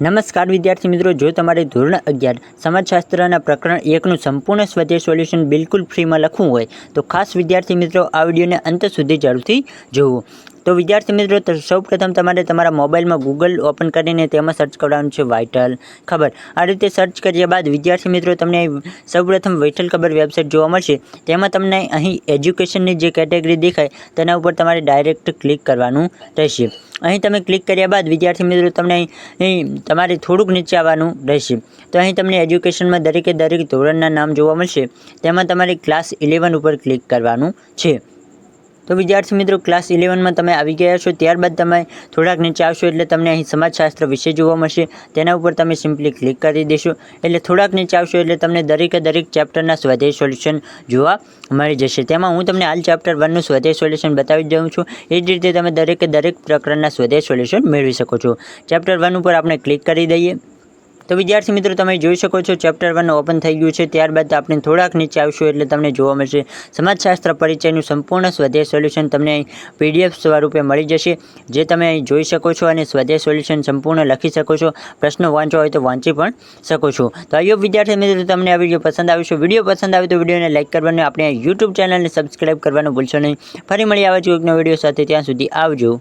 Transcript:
નમસ્કાર વિદ્યાર્થી મિત્રો, જો તમારે ધોરણ અગિયાર સમાજશાસ્ત્રના પ્રકરણ એકનું સંપૂર્ણ સ્વદેશ સોલ્યુશન બિલકુલ ફ્રીમાં લખવું હોય, તો ખાસ વિદ્યાર્થી મિત્રો, આ વિડીયોને અંત સુધી જરૂરથી જોવું. તો વિદ્યાર્થી મિત્રો સૌપ્રથમ તમારે તમારા મોબાઈલમાં ગૂગલ ઓપન કરીને તેમાં સર્ચ કરવાનું છે વાઇટલ ખબર? આ રીતે સર્ચ કર્યા બાદ વિદ્યાર્થી મિત્રો, તમને સૌપ્રથમ વૈઠલ ખબર વેબસાઇટ જોવા મળશે. તેમાં તમને અહીં એજ્યુકેશનની જે કેટેગરી દેખાય, તેના ઉપર તમારે ડાયરેક્ટ ક્લિક કરવાનું રહેશે. અહીં તમે ક્લિક કર્યા બાદ વિદ્યાર્થી મિત્રો, તમને અહીં તમારે થોડુંક નીચે આવવાનું રહેશે. તો અહીં તમને એજ્યુકેશનમાં દરેકે દરેક ધોરણના નામ જોવા મળશે. તેમાં તમારે ક્લાસ ઇલેવન ઉપર ક્લિક કરવાનું છે. તો વિદ્યાર્થી મિત્રો ક્લાસ ઇલેવનમાં તમે આવી ગયા છો. ત્યારબાદ તમે થોડાક નીચે આવશો એટલે તમને અહીં સમાજશાસ્ત્ર વિશે જોવા મળશે. તેના ઉપર તમે સિમ્પલી ક્લિક કરી દેશો. એટલે થોડાક નીચે આવશો એટલે તમને દરેકે દરેક ચેપ્ટરના સ્વાધ્યાય સોલ્યુશન જોવા મળી જશે. તેમાં હું તમને હાલ ચેપ્ટર વનનું સ્વાધ્યાય સોલ્યુશન બતાવી દઉં છું. એ જ રીતે તમે દરેકે દરેક પ્રકરણના સ્વાધ્યાય સોલ્યુશન મેળવી શકો છો. ચેપ્ટર વન ઉપર આપણે ક્લિક કરી દઈએ. તો વિદ્યાર્થી મિત્રો, તમે જોઈ શકો છો ચેપ્ટર વન ઓપન થઈ ગયું છે. ત્યારબાદ આપણે થોડાક નીચે આવશું એટલે તમને જોવા મળશે. સમાજશાસ્ત્ર પરિચયનું સંપૂર્ણ સ્વદેશ સોલ્યુશન તમને પીડીએફ સ્વરૂપે મળી જશે. જે તમે અહીં જોઈ શકો છો અને સ્વદેશ સોલ્યુશન સંપૂર્ણ લખી શકો છો. પ્રશ્નો વાંચો હોય તો વાંચી પણ શકો છો. તો આયો વિદ્યાર્થી મિત્રો, તમને આ વીડિયો પસંદ આવ્યો વીડિયો પસંદ આવે તો વિડીયોને લાઇક કરવાનું, આપણે યુટ્યુબ ચેનલને સબસ્ક્રાઇબ કરવાનું ભૂલશો નહીં. ફરી મળી આવે છું એક વીડિયો સાથે. ત્યાં સુધી આવજો.